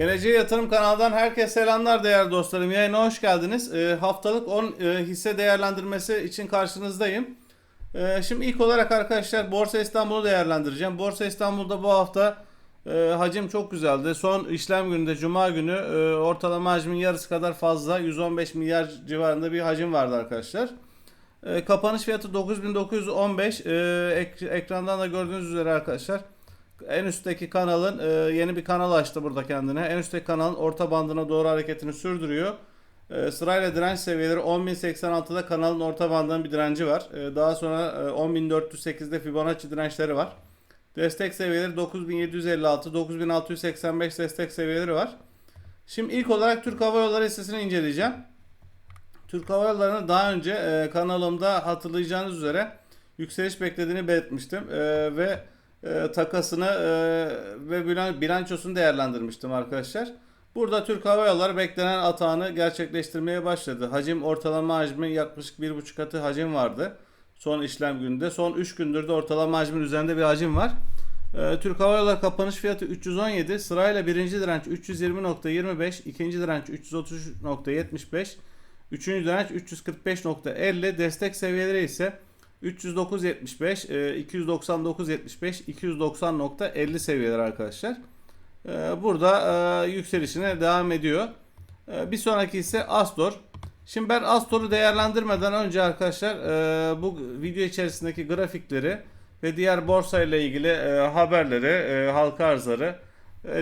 Geleceğe Yatırım kanalından herkese selamlar değerli dostlarım. Yayına hoş geldiniz. Ee, haftalık 10 e, hisse değerlendirmesi için karşınızdayım. Ee, şimdi ilk olarak arkadaşlar Borsa İstanbul'u değerlendireceğim. Borsa İstanbul'da bu hafta e, hacim çok güzeldi. Son işlem gününde Cuma günü e, ortalama hacmin yarısı kadar fazla 115 milyar civarında bir hacim vardı arkadaşlar. E, kapanış fiyatı 9915. E, ek- ekrandan da gördüğünüz üzere arkadaşlar. En üstteki kanalın e, yeni bir kanal açtı burada kendine. En üstteki kanalın orta bandına doğru hareketini sürdürüyor. E, sırayla direnç seviyeleri 10.086'da kanalın orta bandının bir direnci var. E, daha sonra e, 10.408'de Fibonacci dirençleri var. Destek seviyeleri 9756, 9685 destek seviyeleri var. Şimdi ilk olarak Türk Hava Yolları hissesini inceleyeceğim. Türk Hava Yolları'nı daha önce e, kanalımda hatırlayacağınız üzere yükseliş beklediğini belirtmiştim E, ve e, takasını e, ve bilan- bilançosunu değerlendirmiştim arkadaşlar. Burada Türk Hava Yolları beklenen atağını gerçekleştirmeye başladı. Hacim ortalama hacmi yaklaşık 1,5 katı hacim vardı. Son işlem gününde. Son 3 gündür de ortalama hacmin üzerinde bir hacim var. E, Türk Hava Yolları kapanış fiyatı 317. Sırayla birinci direnç 320.25, ikinci direnç 333.75, üçüncü direnç 345.50, destek seviyeleri ise 309.75, e, 299.75, 290.50 seviyeler arkadaşlar. E, Burada e, yükselişine devam ediyor. E, Bir sonraki ise Astor. Şimdi ben Astor'u değerlendirmeden önce arkadaşlar bu video içerisindeki grafikleri ve diğer borsa ile ilgili haberleri, halka arzları,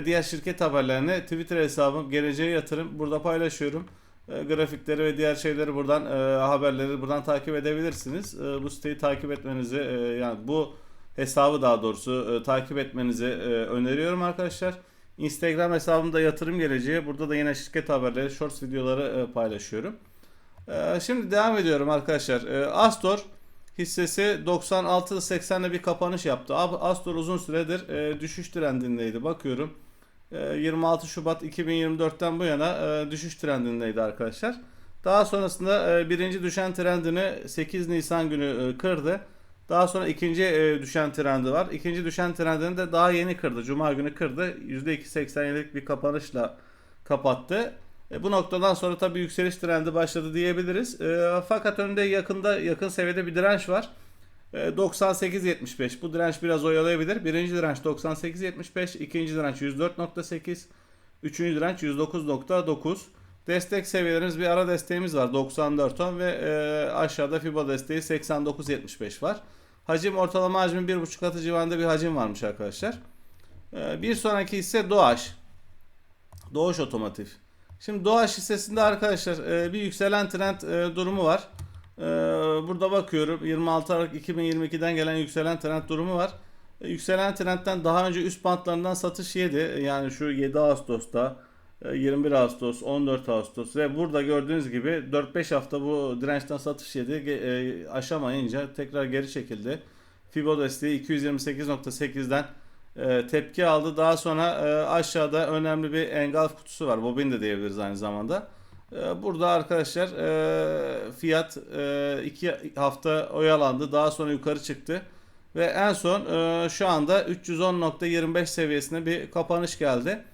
diğer şirket haberlerini Twitter hesabım Geleceğe Yatırım burada paylaşıyorum. E, grafikleri ve diğer şeyleri buradan e, haberleri buradan takip edebilirsiniz. E, bu siteyi takip etmenizi yani bu hesabı daha doğrusu takip etmenizi öneriyorum arkadaşlar. Instagram hesabımda yatırım geleceği. Burada da yine şirket haberleri, shorts videoları paylaşıyorum. Şimdi devam ediyorum arkadaşlar. Astor hissesi 96.80'le bir kapanış yaptı. Astor uzun süredir düşüş trendindeydi. Bakıyorum. E, 26 Şubat 2024'ten bu yana e, düşüş trendindeydi arkadaşlar. Daha sonrasında e, birinci düşen trendini 8 Nisan günü e, kırdı. Daha sonra ikinci düşen trendi var. İkinci düşen trendini de daha yeni kırdı. Cuma günü kırdı. %2.87'lik bir kapanışla kapattı. Bu noktadan sonra tabii yükseliş trendi başladı diyebiliriz. Fakat önünde yakında yakın seviyede bir direnç var. E, 98.75. Bu direnç biraz oyalayabilir. Birinci direnç 98.75. ikinci direnç 104.8. Üçüncü direnç 109.9. Destek seviyelerimiz bir ara desteğimiz var 94 ton ve e, aşağıda FIBA desteği 89.75 var. Hacim ortalama hacmin 1.5 katı civarında bir hacim varmış arkadaşlar. E, bir sonraki ise Doğaş. Doğuş Otomotiv. Şimdi Doğaş hissesinde arkadaşlar e, bir yükselen trend e, durumu var. E, burada bakıyorum 26 Aralık 2022'den gelen yükselen trend durumu var. E, yükselen trendten daha önce üst bantlarından satış yedi. Yani şu 7 Ağustos'ta, e, 21 Ağustos, 14 Ağustos ve burada gördüğünüz gibi 4-5 hafta bu dirençten satış yedi. E, aşamayınca tekrar geri çekildi. Fibo desteği 228.8'den e, tepki aldı. Daha sonra e, aşağıda önemli bir engel kutusu var. Bobin de diyebiliriz aynı zamanda. E, burada arkadaşlar e, fiyat 2 hafta oyalandı. Daha sonra yukarı çıktı. Ve en son e, şu anda 310.25 seviyesine bir kapanış geldi.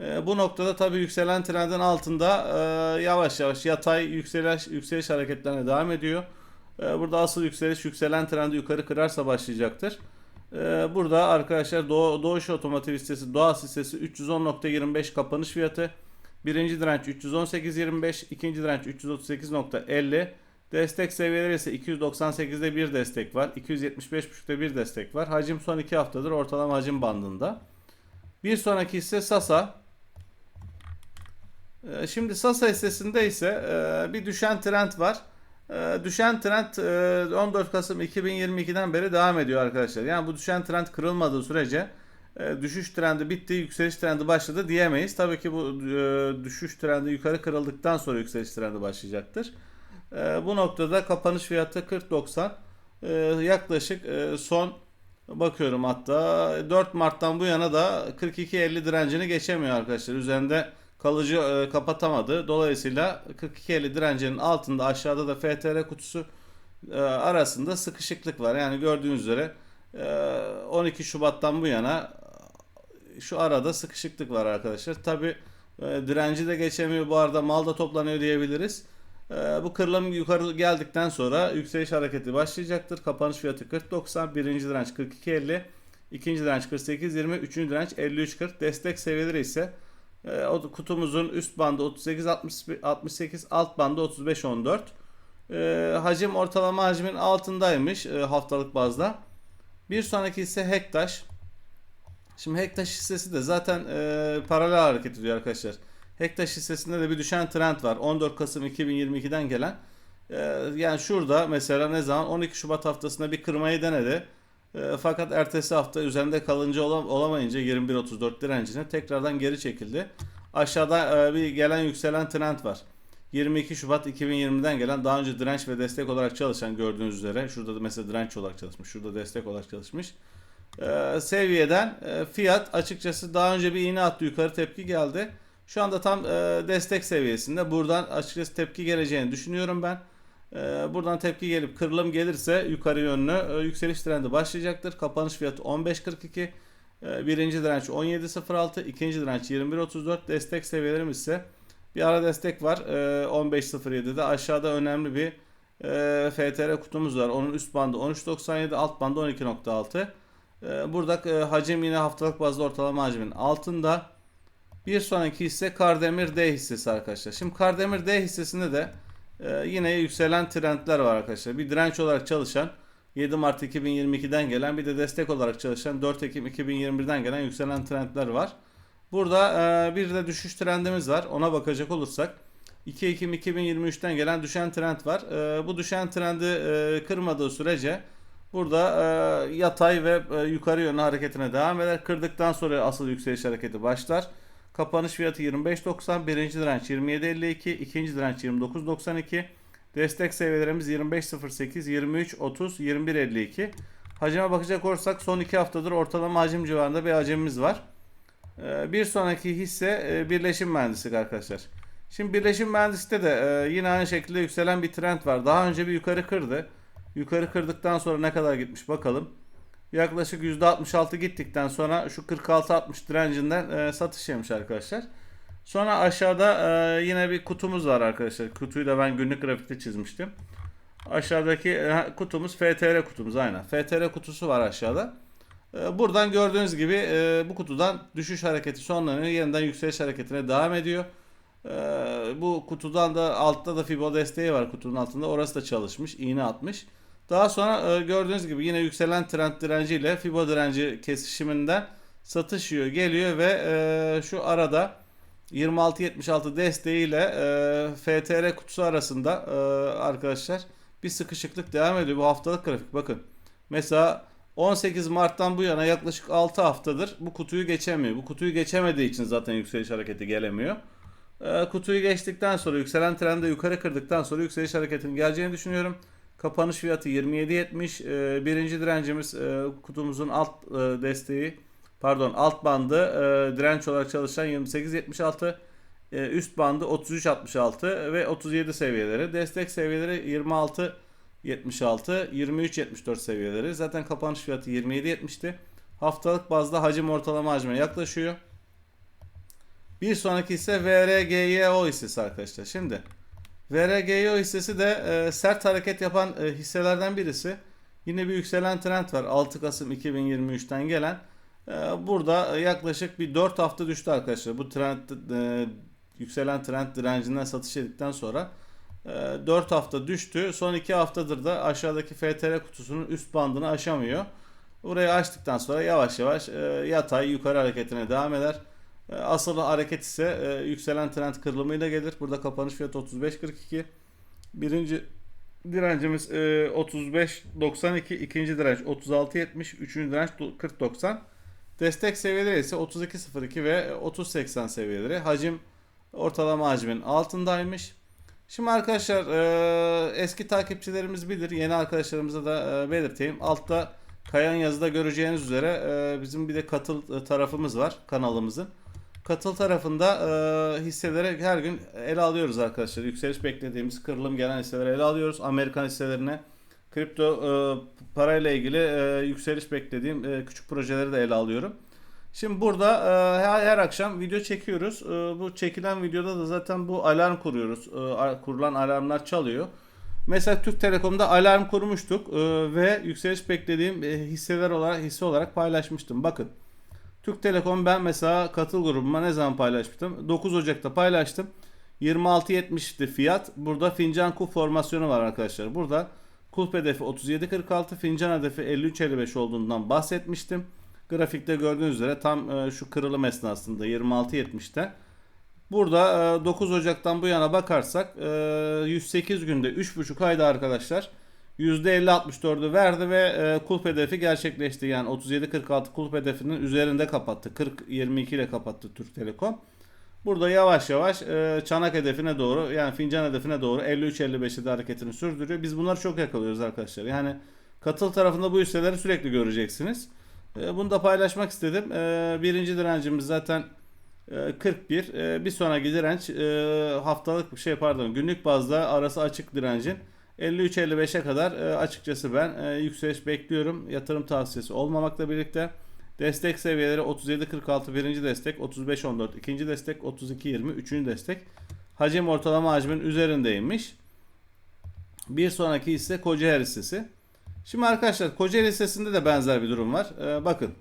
E, bu noktada tabii yükselen trendin altında e, yavaş yavaş yatay yükseliş, yükseliş hareketlerine devam ediyor. E, burada asıl yükseliş yükselen trendi yukarı kırarsa başlayacaktır. Ee, Burada arkadaşlar Doğu, Doğuş Otomotiv hissesi, Doğas hissesi 310.25 kapanış fiyatı. Birinci direnç 318.25, ikinci direnç 338.50. Destek seviyeleri ise 298'de bir destek var. 275.5'te bir destek var. Hacim son 2 haftadır ortalama hacim bandında. Bir sonraki hisse Sasa. Ee, Şimdi Sasa hissesinde ise e, bir düşen trend var. Ee, Düşen trend e, 14 Kasım 2022'den beri devam ediyor arkadaşlar. Yani bu düşen trend kırılmadığı sürece e, düşüş trendi bitti, yükseliş trendi başladı diyemeyiz. Tabii ki bu e, düşüş trendi yukarı kırıldıktan sonra yükseliş trendi başlayacaktır. E, Bu noktada kapanış fiyatı 40.90. E, Yaklaşık e, son bakıyorum hatta 4 Mart'tan bu yana da 42.50 direncini geçemiyor arkadaşlar. Üzerinde kalıcı e, kapatamadı. Dolayısıyla 42.50 direncinin altında aşağıda da FTR kutusu e, arasında sıkışıklık var. Yani gördüğünüz üzere e, 12 Şubat'tan bu yana şu arada sıkışıklık var arkadaşlar. Tabi E, direnci de geçemiyor. Bu arada mal da toplanıyor diyebiliriz. E, bu kırılım yukarı geldikten sonra yükseliş hareketi başlayacaktır. Kapanış fiyatı 40.90, birinci direnç 42.50, ikinci direnç 48.20, üçüncü direnç 53.40. Destek seviyeleri ise e, kutumuzun üst bandı 38.68, alt bandı 35.14. E, hacim ortalama hacmin altındaymış e, haftalık bazda. Bir sonraki ise Hektaş. Şimdi Hektaş hissesi de zaten e, paralel hareket ediyor arkadaşlar. Hektaş hissesinde de bir düşen trend var. 14 Kasım 2022'den gelen. E, yani şurada mesela ne zaman 12 Şubat haftasında bir kırmayı denedi. E, fakat ertesi hafta üzerinde kalınca olam, olamayınca 21.34 direncine tekrardan geri çekildi. Aşağıda e, bir gelen yükselen trend var. 22 Şubat 2020'den gelen daha önce direnç ve destek olarak çalışan gördüğünüz üzere şurada da mesela direnç olarak çalışmış, şurada destek olarak çalışmış. Ee, seviyeden e, fiyat açıkçası daha önce bir iğne attı yukarı tepki geldi. Şu anda tam e, destek seviyesinde. Buradan açıkçası tepki geleceğini düşünüyorum ben. E, buradan tepki gelip kırılım gelirse yukarı yönlü e, yükseliş trendi başlayacaktır. Kapanış fiyatı 15.42. E, birinci direnç 17.06, ikinci direnç 21.34. Destek seviyelerimiz ise bir ara destek var. E, 15.07'de aşağıda önemli bir e, FTR kutumuz var. Onun üst bandı 13.97, alt bandı 12.6. E, burada e, hacim yine haftalık bazda ortalama hacmin altında. Bir sonraki hisse Kardemir D hissesi arkadaşlar. Şimdi Kardemir D hissesinde de e, yine yükselen trendler var arkadaşlar. Bir direnç olarak çalışan 7 Mart 2022'den gelen bir de destek olarak çalışan 4 Ekim 2021'den gelen yükselen trendler var. Burada e, bir de düşüş trendimiz var. Ona bakacak olursak 2 Ekim 2023'ten gelen düşen trend var. Bu düşen trendi kırmadığı sürece burada e, yatay ve e, yukarı yönlü hareketine devam eder. Kırdıktan sonra asıl yükseliş hareketi başlar. Kapanış fiyatı 25.90, birinci direnç 27.52, ikinci direnç 29.92. Destek seviyelerimiz 25.08, 23.30, 21.52. Hacime bakacak olursak son 2 haftadır ortalama hacim civarında bir hacimimiz var. Ee, Bir sonraki hisse e, birleşim mühendislik arkadaşlar. Şimdi birleşim mühendislikte de e, yine aynı şekilde yükselen bir trend var. Daha önce bir yukarı kırdı. Yukarı kırdıktan sonra ne kadar gitmiş bakalım. Yaklaşık %66 gittikten sonra şu 46-60 direncinden e, satış yemiş arkadaşlar. Sonra aşağıda e, yine bir kutumuz var arkadaşlar. Kutuyu da ben günlük grafikte çizmiştim. Aşağıdaki e, kutumuz FTR kutumuz aynen. FTR kutusu var aşağıda. E, buradan gördüğünüz gibi e, bu kutudan düşüş hareketi sonlanıyor. Yeniden yükseliş hareketine devam ediyor. E, bu kutudan da altta da Fibo desteği var kutunun altında. Orası da çalışmış. iğne atmış. Daha sonra e, gördüğünüz gibi yine yükselen trend direnciyle Fibo direnci kesişiminden satış geliyor ve e, şu arada 26.76 desteğiyle e, FTR kutusu arasında arkadaşlar bir sıkışıklık devam ediyor. Bu haftalık grafik bakın. Mesela 18 Mart'tan bu yana yaklaşık 6 haftadır bu kutuyu geçemiyor. Bu kutuyu geçemediği için zaten yükseliş hareketi gelemiyor. Kutuyu geçtikten sonra yükselen trende yukarı kırdıktan sonra yükseliş hareketinin geleceğini düşünüyorum. Kapanış fiyatı 27.70. E, birinci direncimiz e, kutumuzun alt e, desteği pardon alt bandı e, direnç olarak çalışan 28.76. E, üst bandı 33.66 ve 37 seviyeleri. Destek seviyeleri 26 76, 23 74 seviyeleri. Zaten kapanış fiyatı 27 70'ti. Haftalık bazda hacim ortalama hacme yaklaşıyor. Bir sonraki ise VRGYO hissesi arkadaşlar. Şimdi VRGYO hissesi de e, sert hareket yapan e, hisselerden birisi. Yine bir yükselen trend var 6 Kasım 2023'ten gelen. E, burada yaklaşık bir 4 hafta düştü arkadaşlar. Bu trend e, yükselen trend direncinden satış edildikten sonra 4 hafta düştü. Son 2 haftadır da aşağıdaki FTR kutusunun üst bandını aşamıyor. Burayı açtıktan sonra yavaş yavaş e, yatay yukarı hareketine devam eder. E, Asıl hareket ise e, yükselen trend kırılımıyla gelir. Burada kapanış fiyatı 35.42. Birinci direncimiz 35.92, ikinci direnç 36.70, üçüncü direnç 40.90. Destek seviyeleri ise 32.02 ve 30.80 seviyeleri. Hacim ortalama hacmin altındaymış. Şimdi arkadaşlar e, eski takipçilerimiz bilir. Yeni arkadaşlarımıza da e, belirteyim. Altta kayan yazıda göreceğiniz üzere e, bizim bir de katıl e, tarafımız var kanalımızın. Katıl tarafında e, hisseleri her gün ele alıyoruz arkadaşlar. Yükseliş beklediğimiz kırılım gelen hisseleri ele alıyoruz. Amerikan hisselerine kripto e, parayla ilgili e, yükseliş beklediğim e, küçük projeleri de ele alıyorum. Şimdi burada e, her, her akşam video çekiyoruz. E, bu çekilen videoda da zaten bu alarm kuruyoruz. E, kurulan alarmlar çalıyor. Mesela Türk Telekom'da alarm kurmuştuk e, ve yükseliş beklediğim e, hisseler olarak hisse olarak paylaşmıştım. Bakın. Türk Telekom ben mesela katıl grubuma ne zaman paylaşmıştım? 9 Ocak'ta paylaştım. 26.70'ti fiyat. Burada fincan kulp formasyonu var arkadaşlar. Burada kulp hedefi 37.46, fincan hedefi 53.55 olduğundan bahsetmiştim. Grafikte gördüğünüz üzere tam e, şu kırılım esnasında 26.70'te. Burada e, 9 Ocak'tan bu yana bakarsak e, 108 günde 3,5 ayda arkadaşlar %50-64'ü verdi ve e, kulp hedefi gerçekleşti. Yani 37-46 kulp hedefinin üzerinde kapattı. 40-22 ile kapattı Türk Telekom. Burada yavaş yavaş e, çanak hedefine doğru yani fincan hedefine doğru 53-55'de hareketini sürdürüyor. Biz bunları çok yakalıyoruz arkadaşlar. Yani katıl tarafında bu hisseleri sürekli göreceksiniz. E, bunu da paylaşmak istedim. E, birinci direncimiz zaten e, 41. E, bir sonraki direnç e, haftalık şey pardon günlük bazda arası açık direncin 53-55'e kadar e, açıkçası ben e, yükseliş bekliyorum. Yatırım tavsiyesi olmamakla birlikte destek seviyeleri 37-46 birinci destek, 35-14 ikinci destek, 32-20 üçüncü destek. Hacim ortalama hacmin üzerindeymiş. Bir sonraki hisse Kocaeli hissesi. Şimdi arkadaşlar Kocaeli hissesinde de benzer bir durum var. Ee, bakın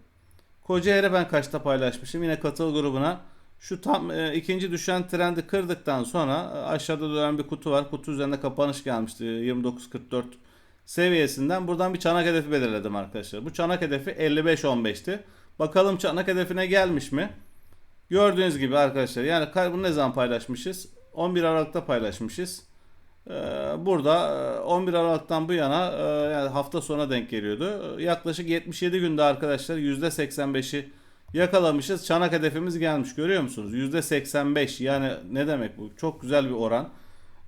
Kocaeli ben kaçta paylaşmışım. Yine katıl grubuna şu tam e, ikinci düşen trendi kırdıktan sonra e, aşağıda dönen bir kutu var. Kutu üzerinde kapanış gelmişti 29.44 seviyesinden. Buradan bir çanak hedefi belirledim arkadaşlar. Bu çanak hedefi 55.15'ti. Bakalım çanak hedefine gelmiş mi? Gördüğünüz gibi arkadaşlar yani bunu ne zaman paylaşmışız? 11 Aralık'ta paylaşmışız. Ee, Burada e, 11 Aralık'tan bu yana e, yani hafta sona denk geliyordu. E, Yaklaşık 77 günde arkadaşlar %85'i yakalamışız. Çanak hedefimiz gelmiş. Görüyor musunuz? %85 yani ne demek bu? Çok güzel bir oran.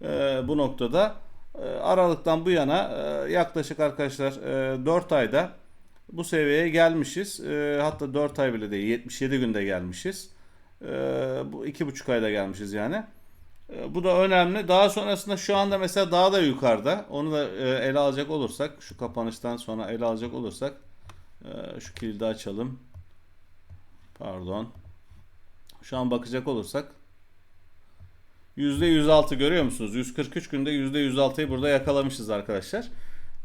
Ee, bu noktada E, Aralık'tan bu yana e, yaklaşık arkadaşlar e, 4 ayda bu seviyeye gelmişiz. E, hatta 4 ay bile değil 77 günde gelmişiz. E, bu 2,5 ayda gelmişiz yani. E, Bu da önemli. Daha sonrasında şu anda mesela daha da yukarıda. Onu da e, ele alacak olursak, şu kapanıştan sonra ele alacak olursak, e, şu kilidi açalım. Pardon. Şu an bakacak olursak %106 görüyor musunuz? 143 günde %106'yı burada yakalamışız arkadaşlar.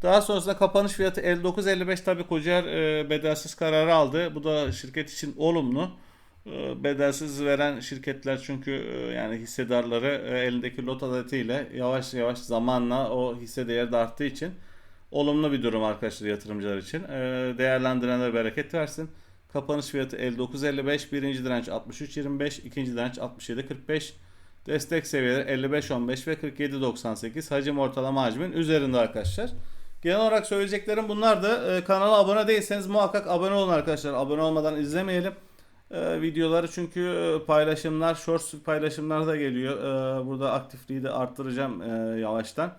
Daha sonrasında kapanış fiyatı 59.55 tabi Kocaer bedelsiz kararı aldı. Bu da şirket için olumlu. E, bedelsiz veren şirketler çünkü e, yani hissedarları e, elindeki lot adetiyle yavaş yavaş zamanla o hisse değeri de arttığı için olumlu bir durum arkadaşlar yatırımcılar için. E, değerlendirenlere bereket versin. Kapanış fiyatı 59.55, birinci direnç 63.25, ikinci direnç 67.45. Destek seviyeleri 55.15 ve 47.98. Hacim ortalama hacmin üzerinde arkadaşlar. Genel olarak söyleyeceklerim bunlar da e, kanala abone değilseniz muhakkak abone olun arkadaşlar. Abone olmadan izlemeyelim e, videoları çünkü e, paylaşımlar, shorts paylaşımlar da geliyor. E, burada aktifliği de arttıracağım e, yavaştan.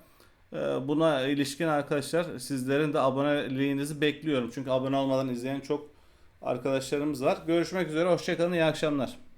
E, buna ilişkin arkadaşlar sizlerin de aboneliğinizi bekliyorum. Çünkü abone olmadan izleyen çok arkadaşlarımız var. Görüşmek üzere, hoşçakalın, iyi akşamlar.